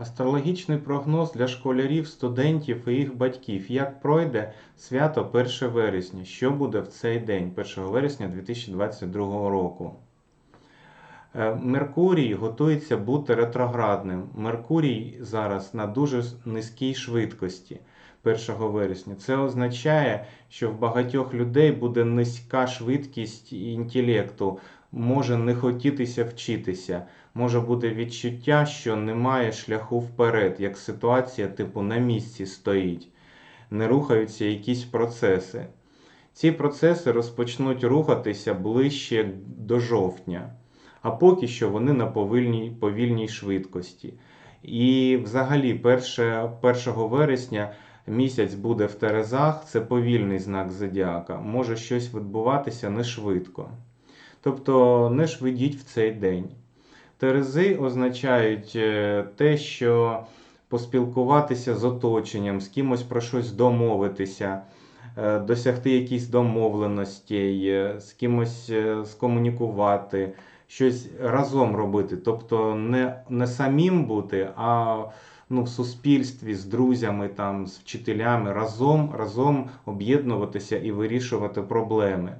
Астрологічний прогноз для школярів, студентів і їх батьків. Як пройде свято 1 вересня? Що буде в цей день, 1 вересня 2022 року? Е, Меркурій готується бути ретроградним. Меркурій зараз на дуже низькій швидкості 1 вересня. Це означає, що в багатьох людей буде низька швидкість інтелекту, може не хотітися вчитися, може бути відчуття, що немає шляху вперед, як ситуація типу на місці стоїть, не рухаються якісь процеси. Ці процеси розпочнуть рухатися ближче до жовтня, а поки що вони на повільній, повільній швидкості. І взагалі 1, 1 вересня місяць буде в Терезах, це повільний знак зодіака, може щось відбуватися не швидко. Тобто не швидіть в цей день. Терези означають е, те, що поспілкуватися з оточенням, з кимось про щось домовитися, е, досягти якісь домовленостей, е, з кимось скомунікувати, щось разом робити. Тобто не, не самим бути, а ну, в суспільстві з друзями, там, з вчителями разом, разом об'єднуватися і вирішувати проблеми.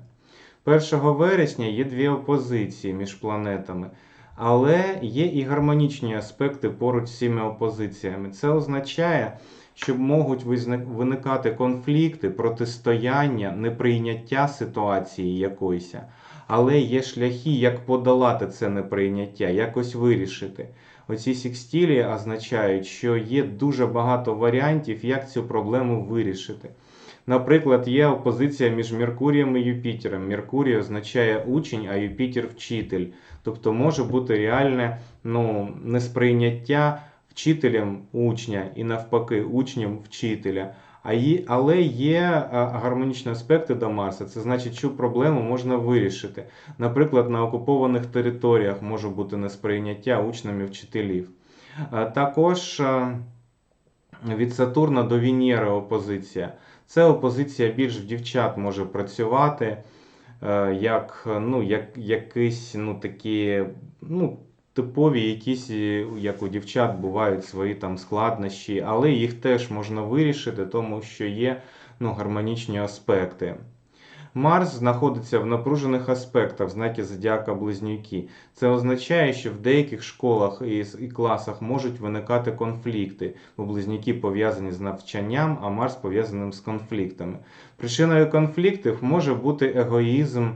1 вересня є дві опозиції між планетами, але є і гармонічні аспекти поруч з цими опозиціями. Це означає, що можуть виникати конфлікти, протистояння, неприйняття ситуації якоїсь, але є шляхи, як подолати це неприйняття, якось вирішити. Оці секстилі означають, що є дуже багато варіантів, як цю проблему вирішити. Наприклад, є опозиція між Меркурієм і Юпітером. Меркурій означає учень, а Юпітер вчитель. Тобто може бути реальне ну, несприйняття вчителем учня і навпаки учнем вчителя. А є, але є гармонічні аспекти до Марса. Це значить, що проблему можна вирішити. Наприклад, на окупованих територіях може бути несприйняття учнями вчителів. Також а, від Сатурна до Венери опозиція. Це опозиція більш в дівчат може працювати, е, як, ну, як якісь ну, такі ну, типові, якісь, е, як у дівчат, бувають свої там складнощі, але їх теж можна вирішити, тому що є ну, гармонічні аспекти. Марс знаходиться в напружених аспектах в знакі зодіака Близнюки. Це означає, що в деяких школах і, класах можуть виникати конфлікти, бо близнюки пов'язані з навчанням, а Марс пов'язаним з конфліктами. Причиною конфліктів може бути егоїзм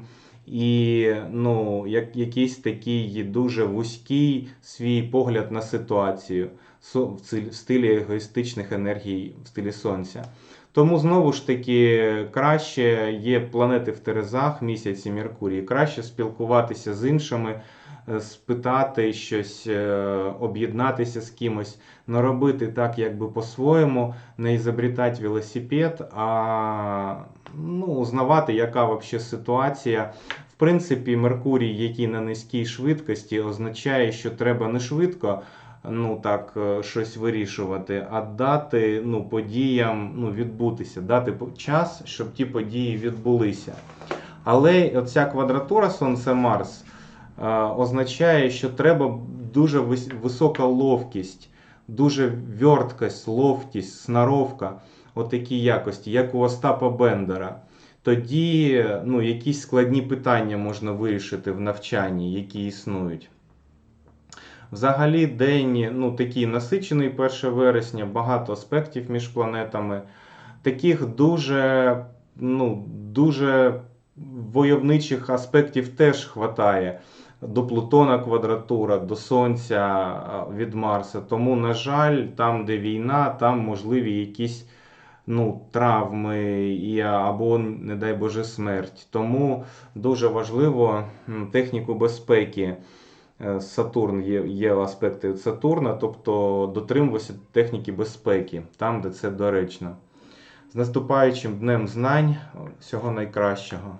і ну, як, якийсь такий дуже вузький свій погляд на ситуацію в стилі егоїстичних енергій, в стилі Сонця. Тому знову ж таки краще є планети в Терезах, місяці Меркурій, краще спілкуватися з іншими, е, спитати щось, е, об'єднатися з кимось, не робити так, якби по-своєму, не ізобретати велосипед, а ну, узнавати, яка взагалі ситуація. В принципі, Меркурій, який на низькій швидкості, означає, що треба не швидко ну так, е, щось вирішувати, а дати ну, подіям ну, відбутися, дати час, щоб ті події відбулися. Але оця квадратура Сонце-Марс е, означає, що треба дуже висока ловкість, дуже вьорткость, ловкість, снаровка, отакі якості, як у Остапа Бендера. Тоді ну, якісь складні питання можна вирішити в навчанні, які існують. Взагалі, день ну, такий насичений 1 вересня, багато аспектів між планетами. Таких дуже, ну, дуже войовничих аспектів теж хватає. До Плутона квадратура, до Сонця від Марса. Тому, на жаль, там, де війна, там можливі якісь ну, травми і, або, не дай Боже, смерть. Тому дуже важливо техніку безпеки. Е, Сатурн є, є аспекти Сатурна, тобто дотримуватися техніки безпеки, там, де це доречно. З наступаючим днем знань, всього найкращого.